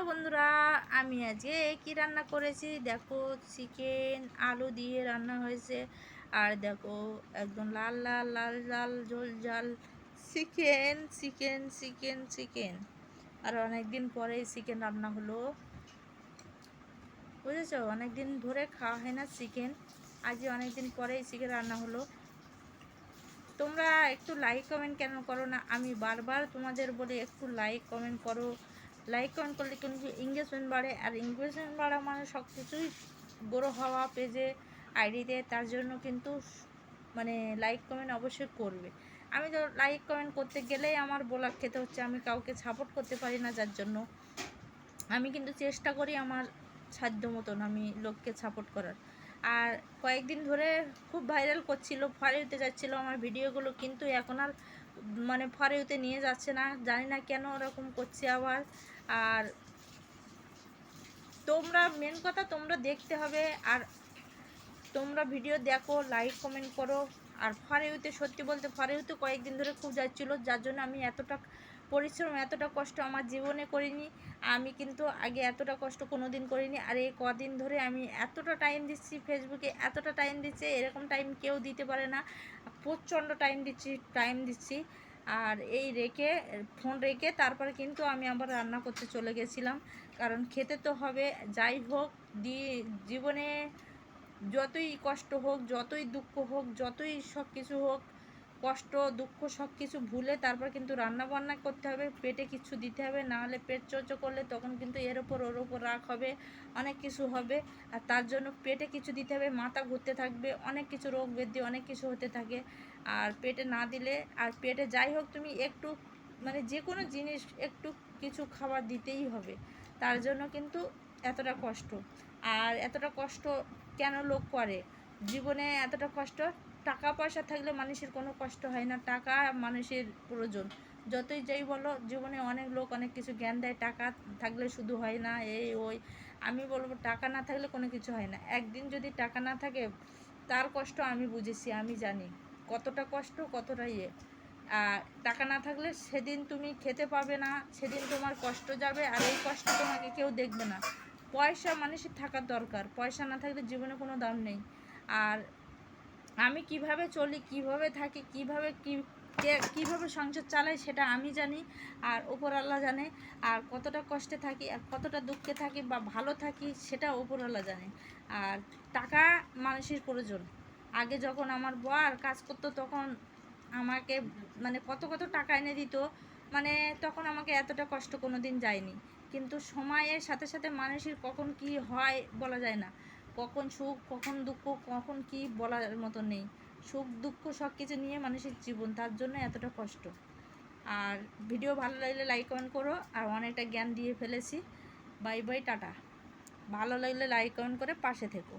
Hello বন্ধুরা, আমি আজকে কি রান্না করেছি? দেখো চিকেন আলু দিয়ে রান্না হয়েছে। আর দেখো, একদম লাল লাল লাল লাল, ঝোল, ঝাল। চিকেন চিকেন চিকেন চিকেন আর অনেকদিন পরে চিকেন রান্না হলো। বুঝেছ? অনেকদিন ধরে খাওয়া হয় না চিকেন আজকে অনেক দিন পরেই চিকেন রান্না হলো। তোমরা একটু লাইক কমেন্ট কেন করো না? আমি বারবার তোমাদের বলে একটু লাইক কমেন্ট করো। লাইক কমেন্ট করলে কিন্তু এঙ্গেজমেন্ট বাড়ে আর এঙ্গেজমেন্ট বাড়া মানে সব কিছুই বড়ো হওয়া পেজে আইডিতে তার জন্য কিন্তু মানে লাইক কমেন্ট অবশ্যই করবে। আমি তো লাইক কমেন্ট করতে গেলেই আমার বলার খেতে হচ্ছে আমি কাউকে সাপোর্ট করতে পারি না, যার জন্য আমি কিন্তু চেষ্টা করি আমার সাধ্য মতন আমি লোককে সাপোর্ট করার। আর কয়েকদিন ধরে খুব ভাইরাল করছিল ফরেউতে যাচ্ছিল আমার ভিডিওগুলো কিন্তু এখন আর মানে ফরেউতে নিয়ে যাচ্ছে না, জানি না কেন ওরকম করছে আবার। আর তোমরা মেন কথা তোমরা দেখতে হবে, আর তোমরা ভিডিও দেখো লাইক কমেন্ট করো। আর ফরেউতে সত্যি বলতে ফরেউতে কয়েকদিন ধরে খুব যাচ্ছিল, যার জন্য আমি এতটা পরিশ্রম, এতটা কষ্ট আমার জীবনে করিনি। আমি কিন্তু আগে এতটা কষ্ট কোনো দিন করিনি, আর এই কদিন ধরে আমি এতটা টাইম দিচ্ছি ফেসবুকে এতটা টাইম দিচ্ছে, এরকম টাইম কেউ দিতে পারে না। প্রচণ্ড টাইম দিচ্ছি টাইম দিচ্ছি। আর এই রেখে ফোন রেখে তারপরে কিন্তু আমি আবার রান্না করতে চলে গেছিলাম। কারণ খেতে তো হবে, যাই হোক, দি, জীবনে যতই কষ্ট হোক, যতই দুঃখ হোক, যতই সব কিছু হোক কষ্ট, দুঃখ সব কিছু ভুলে তারপর কিন্তু রান্না বান্না করতে হবে, পেটে কিছু দিতে হবে, না হলে পেট চর্চা করলে তখন কিন্তু এর ওপর ওর ওপর রাগ হবে, অনেক কিছু হবে। আর তার জন্য পেটে কিছু দিতে হবে, মাথা ঘুরতে থাকবে, অনেক কিছু রোগ বৃদ্ধি অনেক কিছু হতে থাকে। আর পেটে না দিলে, আর পেটে যাই হোক তুমি একটু মানে যে কোনো জিনিস একটু কিছু খাবার দিতেই হবে। তার জন্য কিন্তু এতটা কষ্ট। আর এতটা কষ্ট কেন লোক করে? জীবনে এতটা কষ্ট টাকা পয়সা থাকলে মানুষের কোনো কষ্ট হয় না, টাকা মানুষের প্রয়োজন। যতই যাই বলো, জীবনে অনেক লোক অনেক কিছু জ্ঞান দেয়, টাকা থাকলে শুধু হয় না, এই, ওই। আমি বলব টাকা না থাকলে কোনো কিছু হয় না। একদিন যদি টাকা না থাকে, তার কষ্ট আমি বুঝেছি, আমি জানি। কতটা কষ্ট, কতটা ইয়ে। আর টাকা না থাকলে সেদিন তুমি খেতে পাবে না, সেদিন তোমার কষ্ট যাবে, আর এই কষ্ট তোমাকে কেউ দেখবে না। পয়সা মানুষের থাকার দরকার। পয়সা না থাকলে জীবনে কোনো দাম নেই। আর আমি কীভাবে চলি, কীভাবে থাকি, কীভাবে কি কীভাবে সংসার চালাই সেটা আমি জানি আর ওপর আল্লাহ জানে আর কতটা কষ্টে থাকি আর কতটা দুঃখে থাকি বা ভালো থাকি সেটা ওপর আল্লাহ জানে। আর টাকা মানুষের প্রয়োজন। আগে যখন আমার বর কাজ করতো তখন আমাকে মানে কত কত টাকা এনে দিত মানে তখন আমাকে এতটা কষ্ট কোনো দিন যায়নি। কিন্তু সময়ের সাথে সাথে মানুষের কখন কি হয় বলা যায় না। কখন সুখ, কখন দুঃখ, কখন কি বলার মতো নেই। সুখ, দুঃখ সব কিছু নিয়ে মানুষের জীবন, তার জন্য এতটা কষ্ট। আর ভিডিও ভালো লাগলে লাইক কমেন্ট করো। আর অনেকটা জ্ঞান দিয়ে ফেলেছি। Bye bye ta-ta. ভালো লাগলে লাইক কমেন্ট করে পাশে থেকো।